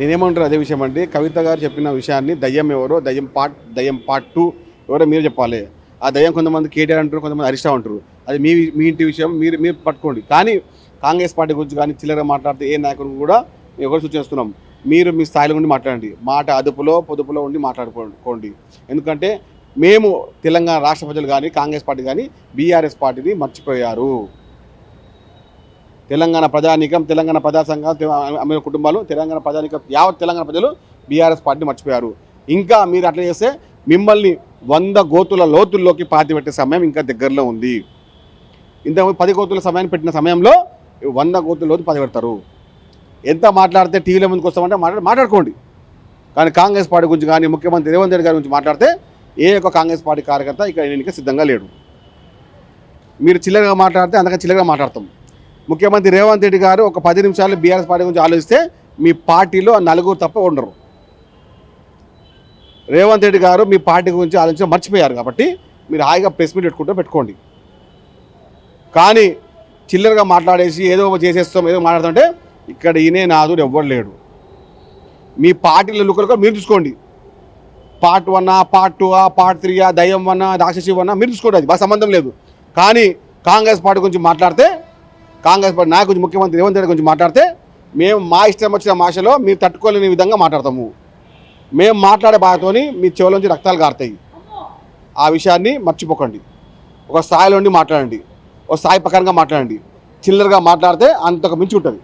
నేనేమంటారు అదే విషయం అండి కవిత గారు చెప్పిన విషయాన్ని దయ్యం ఎవరో దయ్యం పార్ట్ దయ్యం పార్ట్ టూ ఎవరో మీరు చెప్పాలి. ఆ దయ్యం కొంతమంది కేటీఆర్ అంటారు కొంతమంది హరీష్ అంటారు. అది మీ మీ ఇంటి విషయం మీరు మీరు పట్టుకోండి. కానీ కాంగ్రెస్ పార్టీ గురించి కానీ చిల్లర మాట్లాడితే ఏ నాయకుడు కూడా మేము ఎవరు సూచిస్తున్నాం మీరు మీ స్థాయిలో ఉండి మాట్లాడండి. మాట అదుపులో పొదుపులో ఉండి మాట్లాడుకోండి. ఎందుకంటే మేము తెలంగాణ రాష్ట్ర ప్రజలు కానీ కాంగ్రెస్ పార్టీ కానీ బీఆర్ఎస్ పార్టీని మర్చిపోయారు. తెలంగాణ ప్రజానీకం తెలంగాణ ప్రజా సంఘం కుటుంబాలు తెలంగాణ ప్రజానీకం యావత్ తెలంగాణ ప్రజలు బీఆర్ఎస్ పార్టీని మర్చిపోయారు. ఇంకా మీరు అట్లా చేస్తే మిమ్మల్ని వంద గోతుల లోతుల్లోకి పాతి పెట్టే సమయం ఇంకా దగ్గరలో ఉంది. ఇంత పది గోతుల సమయాన్ని పెట్టిన సమయంలో వంద గోతుల లోతు పాతి పెడతారు. ఎంత మాట్లాడితే టీవీలో ముందుకు వస్తామంటే మాట్లాడి మాట్లాడుకోండి. కానీ కాంగ్రెస్ పార్టీ గురించి కానీ ముఖ్యమంత్రి రేవంత్ రెడ్డి గారి గురించి మాట్లాడితే ఏ ఒక్క కాంగ్రెస్ పార్టీ కార్యకర్త ఇక్కడ ఎన్నిక సిద్ధంగా లేడు. మీరు చిల్లరగా మాట్లాడితే అందుకని చిల్లరగా మాట్లాడతాం. ముఖ్యమంత్రి రేవంత్ రెడ్డి గారు ఒక పది నిమిషాలు బీఆర్ఎస్ పార్టీ గురించి ఆలోచిస్తే మీ పార్టీలో నలుగురు తప్ప ఉండరు. రేవంత్ రెడ్డి గారు మీ పార్టీ గురించి ఆలోచించి మర్చిపోయారు కాబట్టి మీరు హాయిగా ప్రెస్ మీట్ పెట్టుకుంటూ పెట్టుకోండి. కానీ చిల్లరగా మాట్లాడేసి ఏదో చేసేస్తాం ఏదో మాట్లాడుతుంటే ఇక్కడ ఈయనే నాదుడు ఎవ్వరు లేడు. మీ పార్టీల లుకలు మీరు చూసుకోండి. Part one part two part three దయ్యం వన్ రాక్షసి వన్ మీరు చూసుకోండి అది మా సంబంధం లేదు. కానీ కాంగ్రెస్ పార్టీ గురించి మాట్లాడితే కాంగ్రెస్ పార్టీ నాయకుడు ముఖ్యమంత్రి రేవంత్ రెడ్డి గురించి మాట్లాడితే మేము మా ఇష్టం వచ్చిన భాషలో మీరు తట్టుకోలేని విధంగా మాట్లాడతాము. మేము మాట్లాడే భాషతోని మీ చెవులోంచి రక్తాలు కారుతాయి ఆ విషయాన్ని మర్చిపోకండి. ఒక స్థాయిలో ఉండి మాట్లాడండి. ఒక స్థాయి ప్రకారంగా మాట్లాడండి. చిల్లరగా మాట్లాడితే అంతకు మించి ఉంటుంది.